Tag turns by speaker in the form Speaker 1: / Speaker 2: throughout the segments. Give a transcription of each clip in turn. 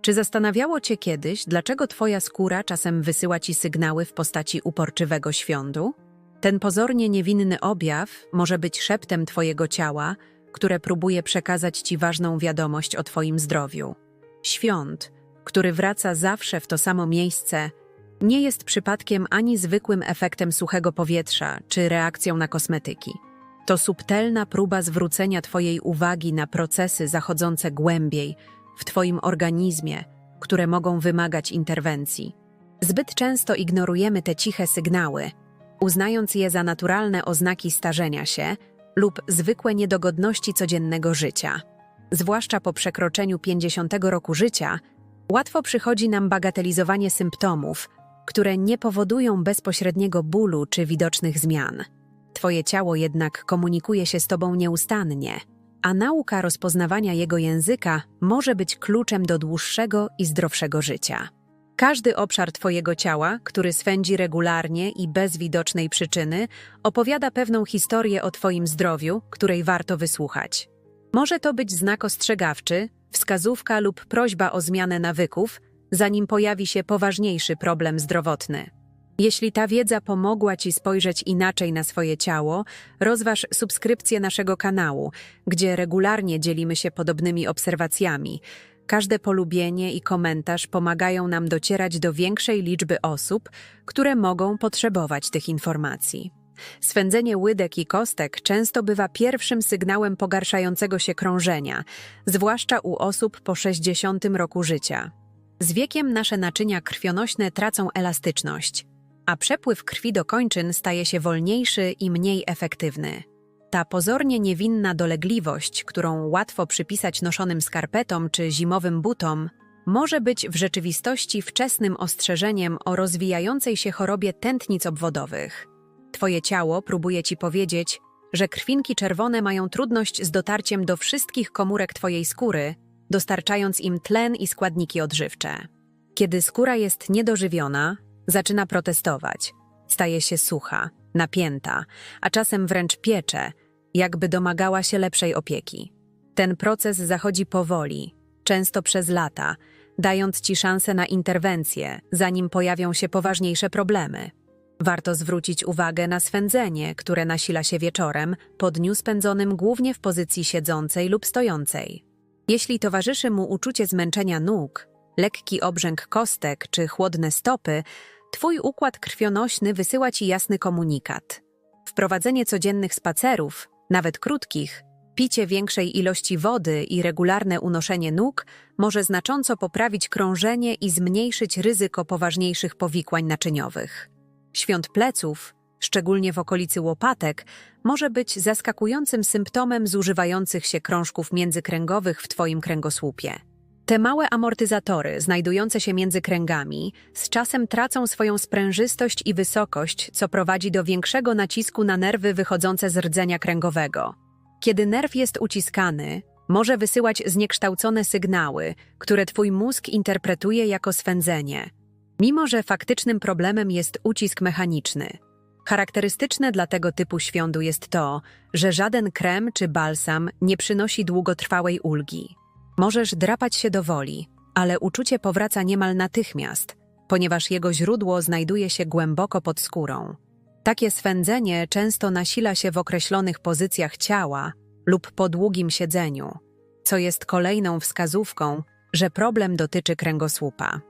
Speaker 1: Czy zastanawiało cię kiedyś, dlaczego twoja skóra czasem wysyła ci sygnały w postaci uporczywego świądu? Ten pozornie niewinny objaw może być szeptem twojego ciała, które próbuje przekazać ci ważną wiadomość o twoim zdrowiu. Świąt, który wraca zawsze w to samo miejsce, nie jest przypadkiem ani zwykłym efektem suchego powietrza czy reakcją na kosmetyki. To subtelna próba zwrócenia Twojej uwagi na procesy zachodzące głębiej w Twoim organizmie, które mogą wymagać interwencji. Zbyt często ignorujemy te ciche sygnały, uznając je za naturalne oznaki starzenia się lub zwykłe niedogodności codziennego życia. Zwłaszcza po przekroczeniu 50 roku życia, łatwo przychodzi nam bagatelizowanie symptomów, które nie powodują bezpośredniego bólu czy widocznych zmian. Twoje ciało jednak komunikuje się z Tobą nieustannie, a nauka rozpoznawania jego języka może być kluczem do dłuższego i zdrowszego życia. Każdy obszar Twojego ciała, który swędzi regularnie i bez widocznej przyczyny, opowiada pewną historię o Twoim zdrowiu, której warto wysłuchać. Może to być znak ostrzegawczy, wskazówka lub prośba o zmianę nawyków, zanim pojawi się poważniejszy problem zdrowotny. Jeśli ta wiedza pomogła Ci spojrzeć inaczej na swoje ciało, rozważ subskrypcję naszego kanału, gdzie regularnie dzielimy się podobnymi obserwacjami. Każde polubienie i komentarz pomagają nam docierać do większej liczby osób, które mogą potrzebować tych informacji. Swędzenie łydek i kostek często bywa pierwszym sygnałem pogarszającego się krążenia, zwłaszcza u osób po 60 roku życia. Z wiekiem nasze naczynia krwionośne tracą elastyczność, a przepływ krwi do kończyn staje się wolniejszy i mniej efektywny. Ta pozornie niewinna dolegliwość, którą łatwo przypisać noszonym skarpetom czy zimowym butom, może być w rzeczywistości wczesnym ostrzeżeniem o rozwijającej się chorobie tętnic obwodowych. Twoje ciało próbuje ci powiedzieć, że krwinki czerwone mają trudność z dotarciem do wszystkich komórek twojej skóry, dostarczając im tlen i składniki odżywcze. Kiedy skóra jest niedożywiona, zaczyna protestować, staje się sucha, napięta, a czasem wręcz piecze, jakby domagała się lepszej opieki. Ten proces zachodzi powoli, często przez lata, dając ci szansę na interwencję, zanim pojawią się poważniejsze problemy. Warto zwrócić uwagę na swędzenie, które nasila się wieczorem, po dniu spędzonym głównie w pozycji siedzącej lub stojącej. Jeśli towarzyszy mu uczucie zmęczenia nóg, lekki obrzęk kostek czy chłodne stopy, twój układ krwionośny wysyła ci jasny komunikat. Wprowadzenie codziennych spacerów, nawet krótkich, picie większej ilości wody i regularne unoszenie nóg może znacząco poprawić krążenie i zmniejszyć ryzyko poważniejszych powikłań naczyniowych. Świąt pleców, szczególnie w okolicy łopatek, może być zaskakującym symptomem zużywających się krążków międzykręgowych w Twoim kręgosłupie. Te małe amortyzatory, znajdujące się między kręgami, z czasem tracą swoją sprężystość i wysokość, co prowadzi do większego nacisku na nerwy wychodzące z rdzenia kręgowego. Kiedy nerw jest uciskany, może wysyłać zniekształcone sygnały, które Twój mózg interpretuje jako swędzenie, mimo że faktycznym problemem jest ucisk mechaniczny. Charakterystyczne dla tego typu świądu jest to, że żaden krem czy balsam nie przynosi długotrwałej ulgi. Możesz drapać się do woli, ale uczucie powraca niemal natychmiast, ponieważ jego źródło znajduje się głęboko pod skórą. Takie swędzenie często nasila się w określonych pozycjach ciała lub po długim siedzeniu, co jest kolejną wskazówką, że problem dotyczy kręgosłupa.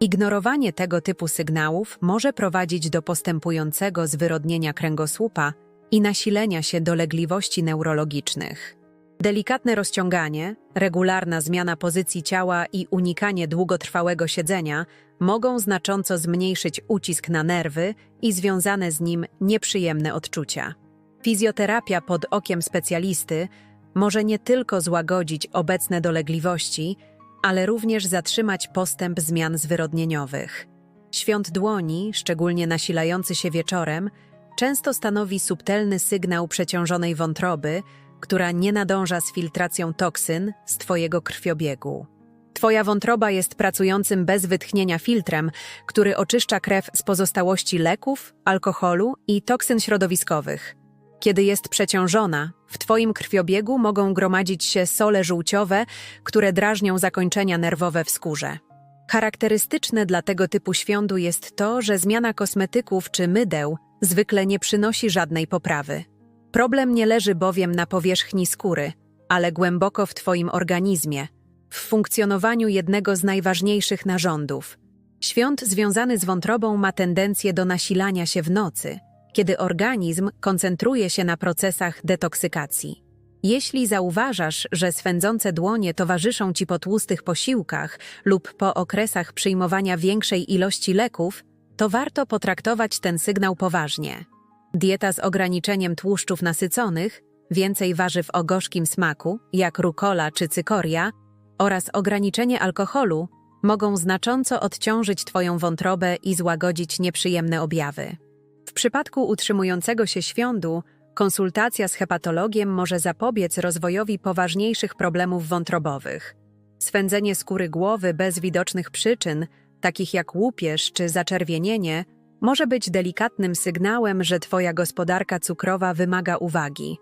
Speaker 1: Ignorowanie tego typu sygnałów może prowadzić do postępującego zwyrodnienia kręgosłupa i nasilenia się dolegliwości neurologicznych. Delikatne rozciąganie, regularna zmiana pozycji ciała i unikanie długotrwałego siedzenia mogą znacząco zmniejszyć ucisk na nerwy i związane z nim nieprzyjemne odczucia. Fizjoterapia pod okiem specjalisty może nie tylko złagodzić obecne dolegliwości, ale również zatrzymać postęp zmian zwyrodnieniowych. Świąt dłoni, szczególnie nasilający się wieczorem, często stanowi subtelny sygnał przeciążonej wątroby, która nie nadąża z filtracją toksyn z Twojego krwiobiegu. Twoja wątroba jest pracującym bez wytchnienia filtrem, który oczyszcza krew z pozostałości leków, alkoholu i toksyn środowiskowych. Kiedy jest przeciążona, w Twoim krwiobiegu mogą gromadzić się sole żółciowe, które drażnią zakończenia nerwowe w skórze. Charakterystyczne dla tego typu świądu jest to, że zmiana kosmetyków czy mydeł zwykle nie przynosi żadnej poprawy. Problem nie leży bowiem na powierzchni skóry, ale głęboko w Twoim organizmie, w funkcjonowaniu jednego z najważniejszych narządów. Świąt związany z wątrobą ma tendencję do nasilania się w nocy, kiedy organizm koncentruje się na procesach detoksykacji. Jeśli zauważasz, że swędzące dłonie towarzyszą ci po tłustych posiłkach lub po okresach przyjmowania większej ilości leków, to warto potraktować ten sygnał poważnie. Dieta z ograniczeniem tłuszczów nasyconych, więcej warzyw o gorzkim smaku, jak rukola czy cykoria, oraz ograniczenie alkoholu mogą znacząco odciążyć Twoją wątrobę i złagodzić nieprzyjemne objawy. W przypadku utrzymującego się świądu, konsultacja z hepatologiem może zapobiec rozwojowi poważniejszych problemów wątrobowych. Swędzenie skóry głowy bez widocznych przyczyn, takich jak łupież czy zaczerwienienie, może być delikatnym sygnałem, że Twoja gospodarka cukrowa wymaga uwagi.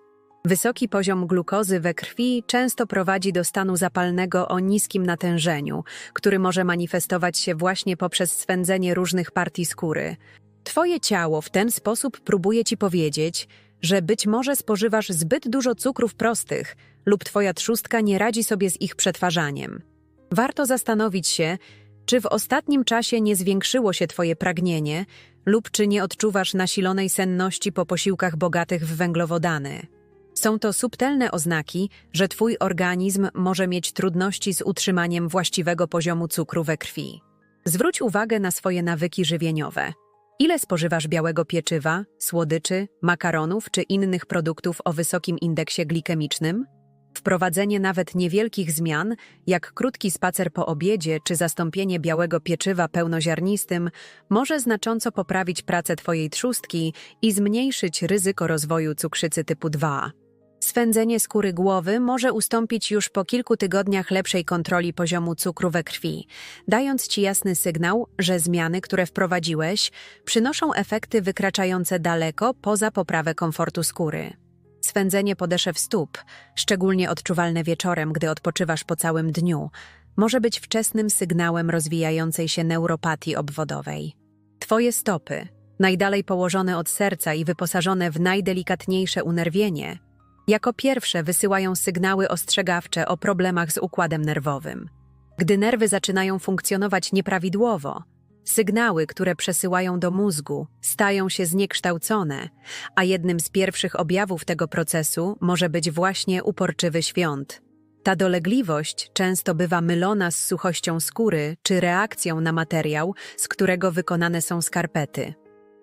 Speaker 1: Wysoki poziom glukozy we krwi często prowadzi do stanu zapalnego o niskim natężeniu, który może manifestować się właśnie poprzez swędzenie różnych partii skóry. Twoje ciało w ten sposób próbuje ci powiedzieć, że być może spożywasz zbyt dużo cukrów prostych lub Twoja trzustka nie radzi sobie z ich przetwarzaniem. Warto zastanowić się, czy w ostatnim czasie nie zwiększyło się Twoje pragnienie lub czy nie odczuwasz nasilonej senności po posiłkach bogatych w węglowodany. Są to subtelne oznaki, że Twój organizm może mieć trudności z utrzymaniem właściwego poziomu cukru we krwi. Zwróć uwagę na swoje nawyki żywieniowe. Ile spożywasz białego pieczywa, słodyczy, makaronów czy innych produktów o wysokim indeksie glikemicznym? Wprowadzenie nawet niewielkich zmian, jak krótki spacer po obiedzie czy zastąpienie białego pieczywa pełnoziarnistym, może znacząco poprawić pracę Twojej trzustki i zmniejszyć ryzyko rozwoju cukrzycy typu 2. Swędzenie skóry głowy może ustąpić już po kilku tygodniach lepszej kontroli poziomu cukru we krwi, dając Ci jasny sygnał, że zmiany, które wprowadziłeś, przynoszą efekty wykraczające daleko poza poprawę komfortu skóry. Swędzenie podeszew stóp, szczególnie odczuwalne wieczorem, gdy odpoczywasz po całym dniu, może być wczesnym sygnałem rozwijającej się neuropatii obwodowej. Twoje stopy, najdalej położone od serca i wyposażone w najdelikatniejsze unerwienie, jako pierwsze wysyłają sygnały ostrzegawcze o problemach z układem nerwowym. Gdy nerwy zaczynają funkcjonować nieprawidłowo, sygnały, które przesyłają do mózgu, stają się zniekształcone, a jednym z pierwszych objawów tego procesu może być właśnie uporczywy świąt. Ta dolegliwość często bywa mylona z suchością skóry czy reakcją na materiał, z którego wykonane są skarpety.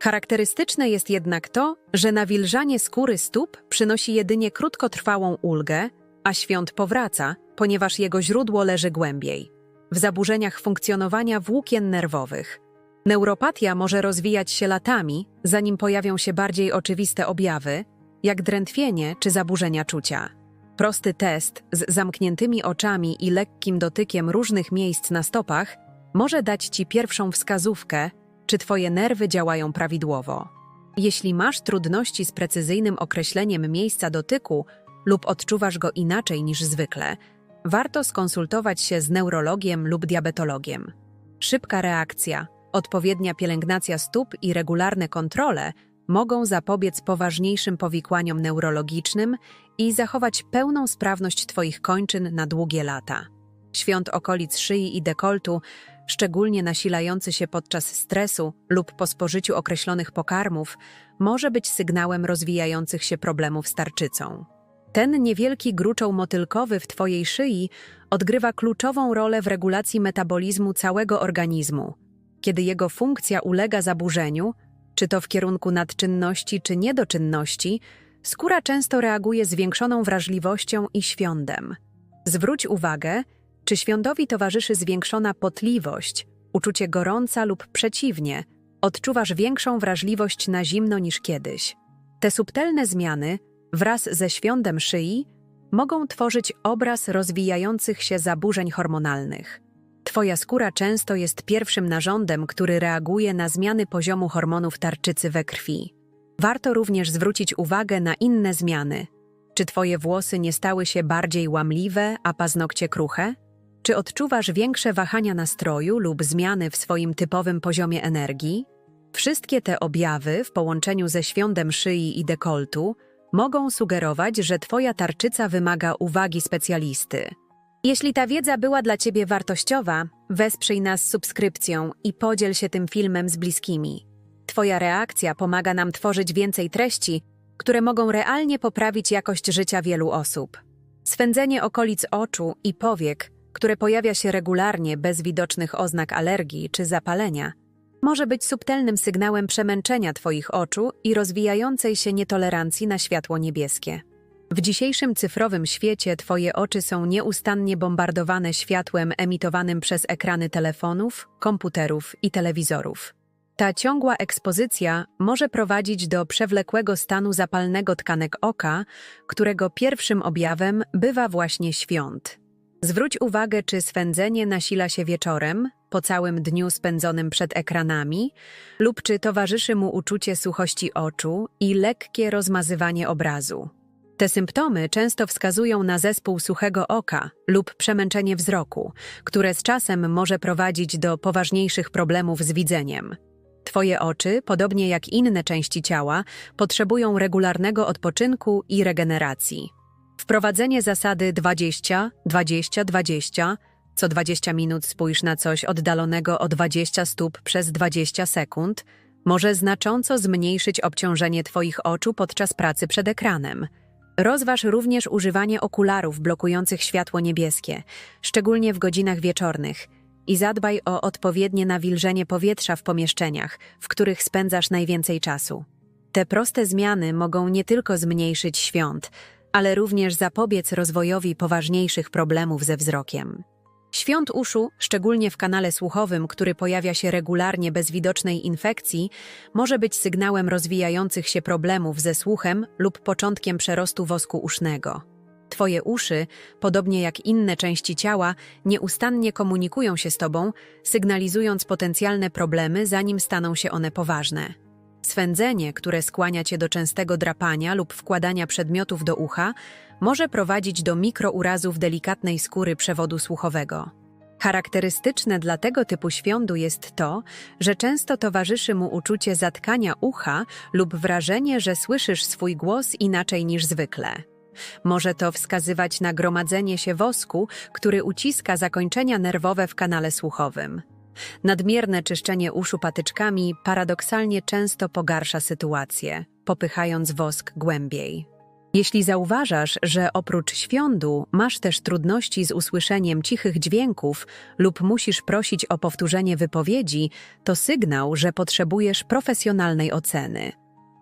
Speaker 1: Charakterystyczne jest jednak to, że nawilżanie skóry stóp przynosi jedynie krótkotrwałą ulgę, a świąt powraca, ponieważ jego źródło leży głębiej w zaburzeniach funkcjonowania włókien nerwowych. Neuropatia może rozwijać się latami, zanim pojawią się bardziej oczywiste objawy, jak drętwienie czy zaburzenia czucia. Prosty test z zamkniętymi oczami i lekkim dotykiem różnych miejsc na stopach może dać Ci pierwszą wskazówkę, czy Twoje nerwy działają prawidłowo. Jeśli masz trudności z precyzyjnym określeniem miejsca dotyku lub odczuwasz go inaczej niż zwykle, warto skonsultować się z neurologiem lub diabetologiem. Szybka reakcja, odpowiednia pielęgnacja stóp i regularne kontrole mogą zapobiec poważniejszym powikłaniom neurologicznym i zachować pełną sprawność Twoich kończyn na długie lata. Świąt okolic szyi i dekoltu szczególnie nasilający się podczas stresu lub po spożyciu określonych pokarmów, może być sygnałem rozwijających się problemów z tarczycą. Ten niewielki gruczoł motylkowy w Twojej szyi odgrywa kluczową rolę w regulacji metabolizmu całego organizmu. Kiedy jego funkcja ulega zaburzeniu, czy to w kierunku nadczynności czy niedoczynności, skóra często reaguje zwiększoną wrażliwością i świądem. Zwróć uwagę, czy świądowi towarzyszy zwiększona potliwość, uczucie gorąca lub przeciwnie, odczuwasz większą wrażliwość na zimno niż kiedyś? Te subtelne zmiany, wraz ze świądem szyi, mogą tworzyć obraz rozwijających się zaburzeń hormonalnych. Twoja skóra często jest pierwszym narządem, który reaguje na zmiany poziomu hormonów tarczycy we krwi. Warto również zwrócić uwagę na inne zmiany. Czy twoje włosy nie stały się bardziej łamliwe, a paznokcie kruche? Czy odczuwasz większe wahania nastroju lub zmiany w swoim typowym poziomie energii? Wszystkie te objawy w połączeniu ze świątem szyi i dekoltu mogą sugerować, że twoja tarczyca wymaga uwagi specjalisty. Jeśli ta wiedza była dla ciebie wartościowa, wesprzyj nas subskrypcją i podziel się tym filmem z bliskimi. Twoja reakcja pomaga nam tworzyć więcej treści, które mogą realnie poprawić jakość życia wielu osób. Swędzenie okolic oczu i powiek, które pojawia się regularnie bez widocznych oznak alergii czy zapalenia, może być subtelnym sygnałem przemęczenia Twoich oczu i rozwijającej się nietolerancji na światło niebieskie. W dzisiejszym cyfrowym świecie Twoje oczy są nieustannie bombardowane światłem emitowanym przez ekrany telefonów, komputerów i telewizorów. Ta ciągła ekspozycja może prowadzić do przewlekłego stanu zapalnego tkanek oka, którego pierwszym objawem bywa właśnie świąt. Zwróć uwagę, czy swędzenie nasila się wieczorem, po całym dniu spędzonym przed ekranami, lub czy towarzyszy mu uczucie suchości oczu i lekkie rozmazywanie obrazu. Te symptomy często wskazują na zespół suchego oka lub przemęczenie wzroku, które z czasem może prowadzić do poważniejszych problemów z widzeniem. Twoje oczy, podobnie jak inne części ciała, potrzebują regularnego odpoczynku i regeneracji. Wprowadzenie zasady 20, 20, 20, co 20 minut spójrz na coś oddalonego o 20 stóp przez 20 sekund, może znacząco zmniejszyć obciążenie Twoich oczu podczas pracy przed ekranem. Rozważ również używanie okularów blokujących światło niebieskie, szczególnie w godzinach wieczornych, i zadbaj o odpowiednie nawilżenie powietrza w pomieszczeniach, w których spędzasz najwięcej czasu. Te proste zmiany mogą nie tylko zmniejszyć świąt, ale również zapobiec rozwojowi poważniejszych problemów ze wzrokiem. Świąt uszu, szczególnie w kanale słuchowym, który pojawia się regularnie bez widocznej infekcji, może być sygnałem rozwijających się problemów ze słuchem lub początkiem przerostu wosku usznego. Twoje uszy, podobnie jak inne części ciała, nieustannie komunikują się z tobą, sygnalizując potencjalne problemy, zanim staną się one poważne. Swędzenie, które skłania cię do częstego drapania lub wkładania przedmiotów do ucha, może prowadzić do mikrourazów delikatnej skóry przewodu słuchowego. Charakterystyczne dla tego typu świądu jest to, że często towarzyszy mu uczucie zatkania ucha lub wrażenie, że słyszysz swój głos inaczej niż zwykle. Może to wskazywać na gromadzenie się wosku, który uciska zakończenia nerwowe w kanale słuchowym. Nadmierne czyszczenie uszu patyczkami paradoksalnie często pogarsza sytuację, popychając wosk głębiej. Jeśli zauważasz, że oprócz świądu masz też trudności z usłyszeniem cichych dźwięków lub musisz prosić o powtórzenie wypowiedzi, to sygnał, że potrzebujesz profesjonalnej oceny.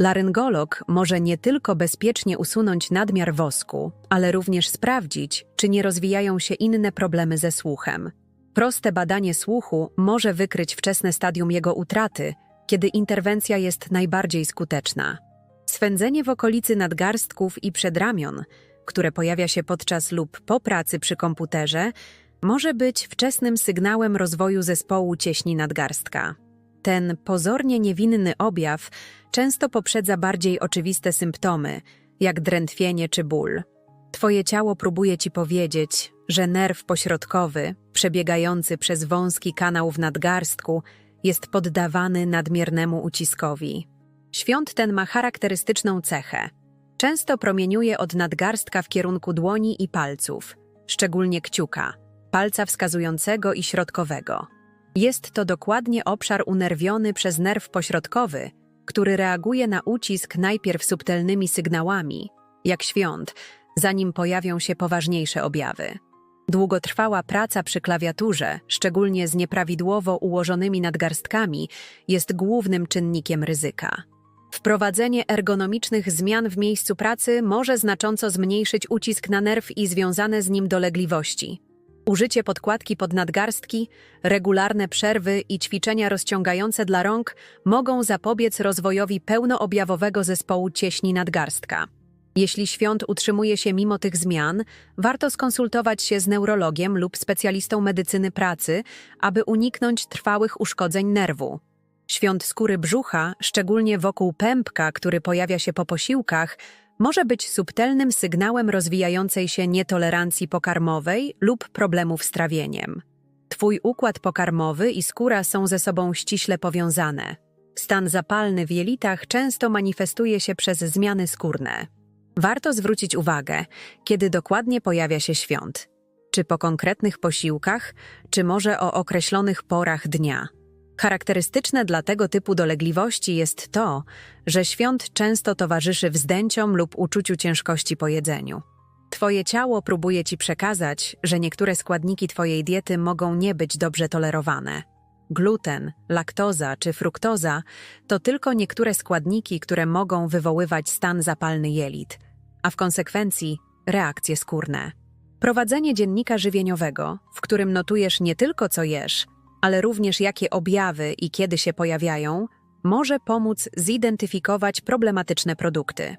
Speaker 1: Laryngolog może nie tylko bezpiecznie usunąć nadmiar wosku, ale również sprawdzić, czy nie rozwijają się inne problemy ze słuchem. Proste badanie słuchu może wykryć wczesne stadium jego utraty, kiedy interwencja jest najbardziej skuteczna. Swędzenie w okolicy nadgarstków i przedramion, które pojawia się podczas lub po pracy przy komputerze, może być wczesnym sygnałem rozwoju zespołu cieśni nadgarstka. Ten pozornie niewinny objaw często poprzedza bardziej oczywiste symptomy, jak drętwienie czy ból. Twoje ciało próbuje ci powiedzieć, że nerw pośrodkowy, przebiegający przez wąski kanał w nadgarstku, jest poddawany nadmiernemu uciskowi. Świąt ten ma charakterystyczną cechę. Często promieniuje od nadgarstka w kierunku dłoni i palców, szczególnie kciuka, palca wskazującego i środkowego. Jest to dokładnie obszar unerwiony przez nerw pośrodkowy, który reaguje na ucisk najpierw subtelnymi sygnałami, jak świąt, zanim pojawią się poważniejsze objawy. Długotrwała praca przy klawiaturze, szczególnie z nieprawidłowo ułożonymi nadgarstkami, jest głównym czynnikiem ryzyka. Wprowadzenie ergonomicznych zmian w miejscu pracy może znacząco zmniejszyć ucisk na nerw i związane z nim dolegliwości. Użycie podkładki pod nadgarstki, regularne przerwy i ćwiczenia rozciągające dla rąk mogą zapobiec rozwojowi pełnoobjawowego zespołu cieśni nadgarstka. Jeśli świąt utrzymuje się mimo tych zmian, warto skonsultować się z neurologiem lub specjalistą medycyny pracy, aby uniknąć trwałych uszkodzeń nerwu. Świąt skóry brzucha, szczególnie wokół pępka, który pojawia się po posiłkach, może być subtelnym sygnałem rozwijającej się nietolerancji pokarmowej lub problemów z trawieniem. Twój układ pokarmowy i skóra są ze sobą ściśle powiązane. Stan zapalny w jelitach często manifestuje się przez zmiany skórne. Warto zwrócić uwagę, kiedy dokładnie pojawia się świąt. Czy po konkretnych posiłkach, czy może o określonych porach dnia. Charakterystyczne dla tego typu dolegliwości jest to, że świąt często towarzyszy wzdęciom lub uczuciu ciężkości po jedzeniu. Twoje ciało próbuje ci przekazać, że niektóre składniki Twojej diety mogą nie być dobrze tolerowane. Gluten, laktoza czy fruktoza to tylko niektóre składniki, które mogą wywoływać stan zapalny jelit, a w konsekwencji reakcje skórne. Prowadzenie dziennika żywieniowego, w którym notujesz nie tylko co jesz, ale również jakie objawy i kiedy się pojawiają, może pomóc zidentyfikować problematyczne produkty.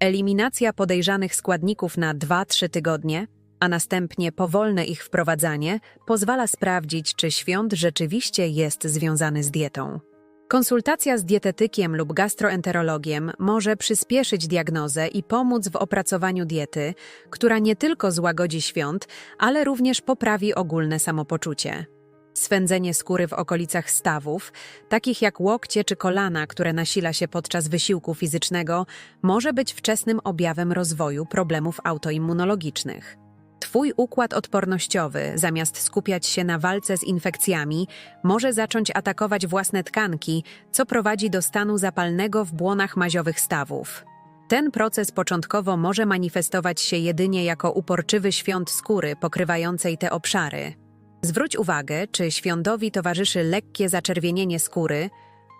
Speaker 1: Eliminacja podejrzanych składników na 2-3 tygodnie, a następnie powolne ich wprowadzanie pozwala sprawdzić, czy świąt rzeczywiście jest związany z dietą. Konsultacja z dietetykiem lub gastroenterologiem może przyspieszyć diagnozę i pomóc w opracowaniu diety, która nie tylko złagodzi świąt, ale również poprawi ogólne samopoczucie. Swędzenie skóry w okolicach stawów, takich jak łokcie czy kolana, które nasila się podczas wysiłku fizycznego, może być wczesnym objawem rozwoju problemów autoimmunologicznych. Twój układ odpornościowy, zamiast skupiać się na walce z infekcjami, może zacząć atakować własne tkanki, co prowadzi do stanu zapalnego w błonach maziowych stawów. Ten proces początkowo może manifestować się jedynie jako uporczywy świąt skóry pokrywającej te obszary. Zwróć uwagę, czy świądowi towarzyszy lekkie zaczerwienienie skóry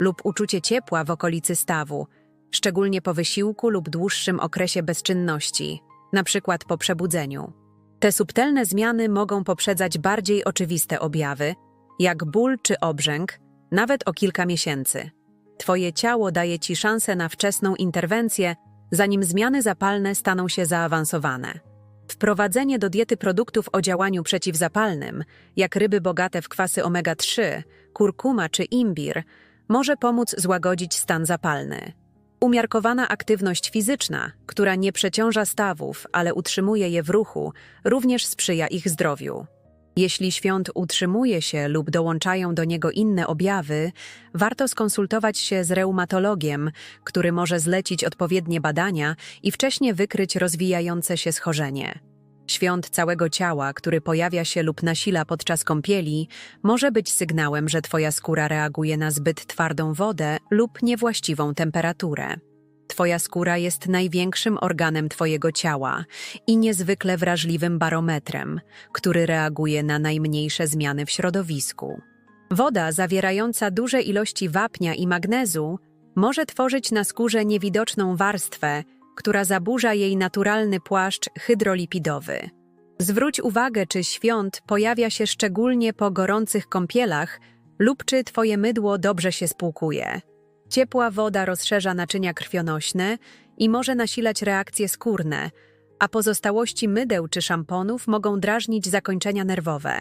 Speaker 1: lub uczucie ciepła w okolicy stawu, szczególnie po wysiłku lub dłuższym okresie bezczynności, np. po przebudzeniu. Te subtelne zmiany mogą poprzedzać bardziej oczywiste objawy, jak ból czy obrzęk, nawet o kilka miesięcy. Twoje ciało daje ci szansę na wczesną interwencję, zanim zmiany zapalne staną się zaawansowane. Wprowadzenie do diety produktów o działaniu przeciwzapalnym, jak ryby bogate w kwasy omega-3, kurkuma czy imbir, może pomóc złagodzić stan zapalny. Umiarkowana aktywność fizyczna, która nie przeciąża stawów, ale utrzymuje je w ruchu, również sprzyja ich zdrowiu. Jeśli świąt utrzymuje się lub dołączają do niego inne objawy, warto skonsultować się z reumatologiem, który może zlecić odpowiednie badania i wcześnie wykryć rozwijające się schorzenie. Świąt całego ciała, który pojawia się lub nasila podczas kąpieli, może być sygnałem, że Twoja skóra reaguje na zbyt twardą wodę lub niewłaściwą temperaturę. Twoja skóra jest największym organem Twojego ciała i niezwykle wrażliwym barometrem, który reaguje na najmniejsze zmiany w środowisku. Woda zawierająca duże ilości wapnia i magnezu może tworzyć na skórze niewidoczną warstwę, która zaburza jej naturalny płaszcz hydrolipidowy. Zwróć uwagę, czy świąt pojawia się szczególnie po gorących kąpielach lub czy Twoje mydło dobrze się spłukuje. Ciepła woda rozszerza naczynia krwionośne i może nasilać reakcje skórne, a pozostałości mydeł czy szamponów mogą drażnić zakończenia nerwowe.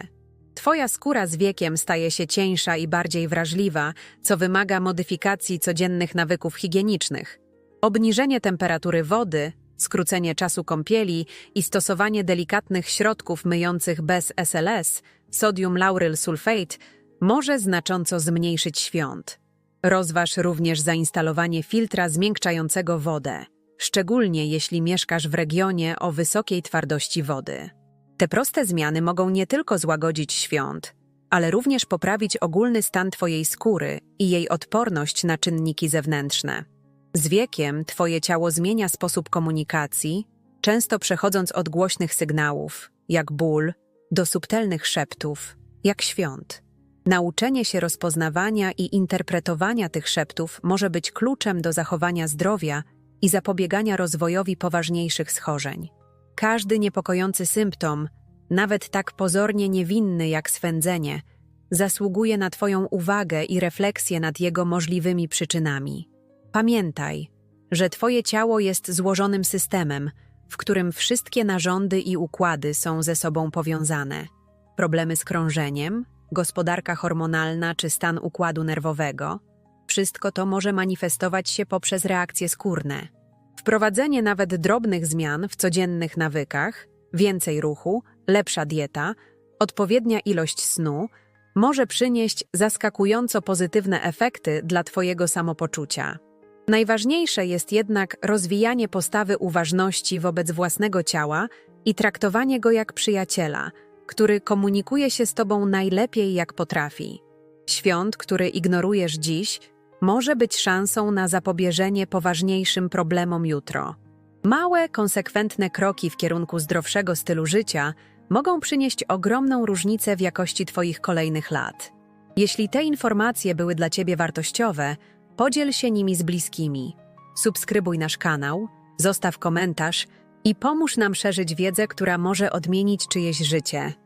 Speaker 1: Twoja skóra z wiekiem staje się cieńsza i bardziej wrażliwa, co wymaga modyfikacji codziennych nawyków higienicznych. Obniżenie temperatury wody, skrócenie czasu kąpieli i stosowanie delikatnych środków myjących bez SLS, sodium lauryl sulfate, może znacząco zmniejszyć świąt. Rozważ również zainstalowanie filtra zmiękczającego wodę, szczególnie jeśli mieszkasz w regionie o wysokiej twardości wody. Te proste zmiany mogą nie tylko złagodzić świąt, ale również poprawić ogólny stan Twojej skóry i jej odporność na czynniki zewnętrzne. Z wiekiem Twoje ciało zmienia sposób komunikacji, często przechodząc od głośnych sygnałów, jak ból, do subtelnych szeptów, jak świąt. Nauczenie się rozpoznawania i interpretowania tych szeptów może być kluczem do zachowania zdrowia i zapobiegania rozwojowi poważniejszych schorzeń. Każdy niepokojący symptom, nawet tak pozornie niewinny jak swędzenie, zasługuje na Twoją uwagę i refleksję nad jego możliwymi przyczynami. Pamiętaj, że Twoje ciało jest złożonym systemem, w którym wszystkie narządy i układy są ze sobą powiązane. Problemy z krążeniem, gospodarka hormonalna czy stan układu nerwowego, wszystko to może manifestować się poprzez reakcje skórne. Wprowadzenie nawet drobnych zmian w codziennych nawykach, więcej ruchu, lepsza dieta, odpowiednia ilość snu może przynieść zaskakująco pozytywne efekty dla Twojego samopoczucia. Najważniejsze jest jednak rozwijanie postawy uważności wobec własnego ciała i traktowanie go jak przyjaciela, który komunikuje się z Tobą najlepiej jak potrafi. Świąt, który ignorujesz dziś, może być szansą na zapobieżenie poważniejszym problemom jutro. Małe, konsekwentne kroki w kierunku zdrowszego stylu życia mogą przynieść ogromną różnicę w jakości Twoich kolejnych lat. Jeśli te informacje były dla Ciebie wartościowe, podziel się nimi z bliskimi. Subskrybuj nasz kanał, zostaw komentarz i pomóż nam szerzyć wiedzę, która może odmienić czyjeś życie.